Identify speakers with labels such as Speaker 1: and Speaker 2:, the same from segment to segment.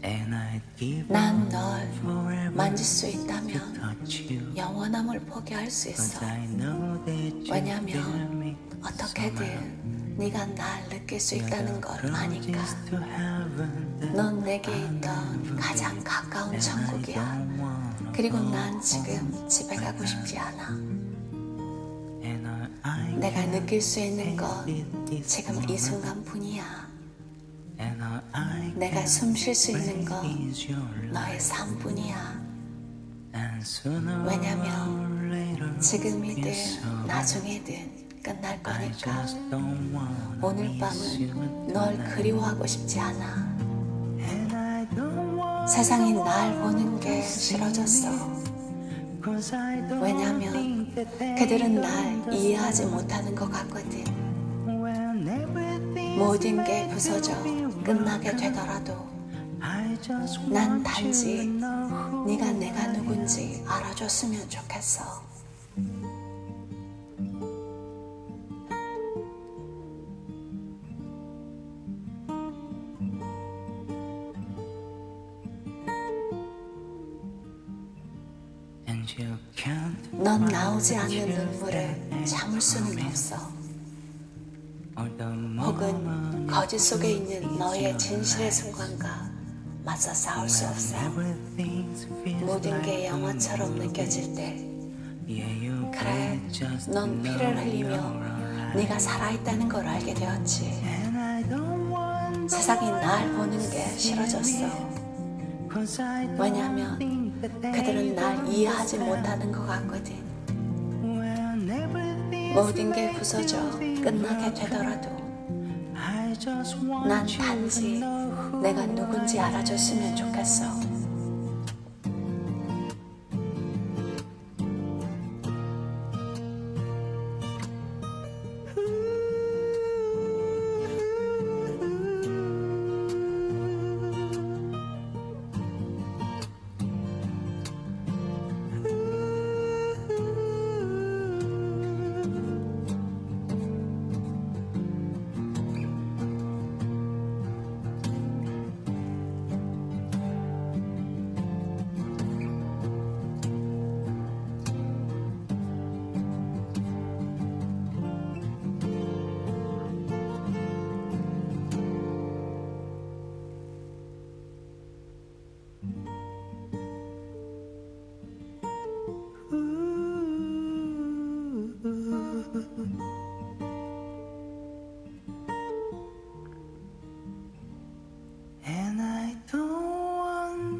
Speaker 1: 난 널 만질 수 있다면 영원함을 포기할 수 있어. 왜냐면 어떻게든 네가 날 느낄 수 있다는 걸 아니까. 넌 내게 있던 가장 가까운 천국이야. 그리고 난 지금 집에 가고 싶지 않아. 내가 느낄 수 있는 건 지금 이 순간뿐이야. 내가 숨 쉴 수 있는 건 너의 삶뿐이야. 왜냐면 지금이든 나중에든 끝날 거니까 오늘 밤은 널 그리워하고 싶지 않아. 세상이 날 보는 게 싫어졌어. 왜냐면 그들은 날 이해하지 못하는 것 같거든. 모든 게 부서져 끝나게 되더라도 난 단지 네가 내가 누군지 알아줬으면 좋겠어. 넌 나오지 않는 눈물을 참을 수는 없어. 혹은 거짓 속에 있는 너의 진실의 순간과 맞서 싸울 수 없어. 모든 게 영화처럼 느껴질 때, 그래, 넌 피를 흘리며 네가 살아있다는 걸 알게 되었지. 세상이 날 보는 게 싫어졌어. 왜냐면 그들은 날 이해하지 못하는 것 같거든. 모든 게 부서져 끝나게 되더라도 난 단지 내가 누군지 알아줬으면 좋겠어.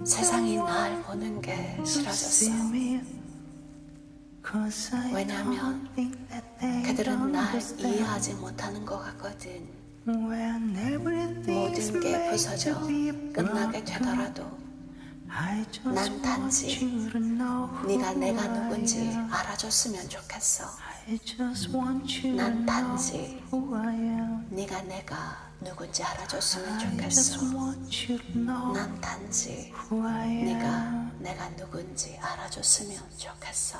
Speaker 1: 세상이 날 보는 게 싫어졌어. 왜냐면 그들은 날 이해하지 못하는 것 같거든. 모든 게 부서져 끝나게 되더라도 난 단지 네가 내가 누군지 알아줬으면 좋겠어. 난 단지 네가 내가 누군지 알아줬으면 좋겠어. 난 단지 네가 내가 누군지 알아줬으면 좋겠어.